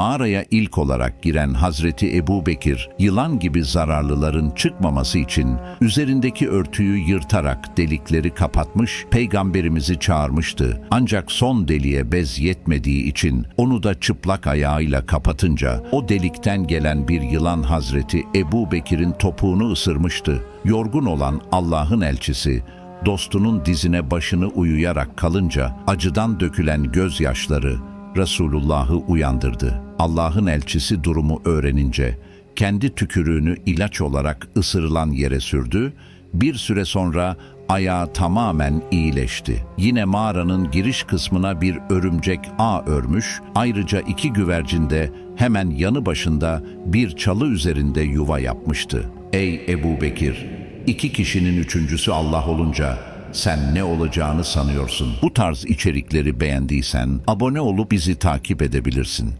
Mağaraya ilk olarak giren Hazreti Ebu Bekir, yılan gibi zararlıların çıkmaması için üzerindeki örtüyü yırtarak delikleri kapatmış, peygamberimizi çağırmıştı. Ancak son deliğe bez yetmediği için onu da çıplak ayağıyla kapatınca o delikten gelen bir yılan Hazreti Ebu Bekir'in topuğunu ısırmıştı. Yorgun olan Allah'ın elçisi, dostunun dizine başını uyuyarak kalınca acıdan dökülen gözyaşları Resulullah'ı uyandırdı. Allah'ın elçisi durumu öğrenince kendi tükürüğünü ilaç olarak ısırılan yere sürdü. Bir süre sonra ayağı tamamen iyileşti. Yine mağaranın giriş kısmına bir örümcek ağ örmüş, ayrıca iki güvercin de hemen yanı başında bir çalı üzerinde yuva yapmıştı. Ey Ebu Bekir! İki kişinin üçüncüsü Allah olunca sen ne olacağını sanıyorsun. Bu tarz içerikleri beğendiysen abone olup bizi takip edebilirsin.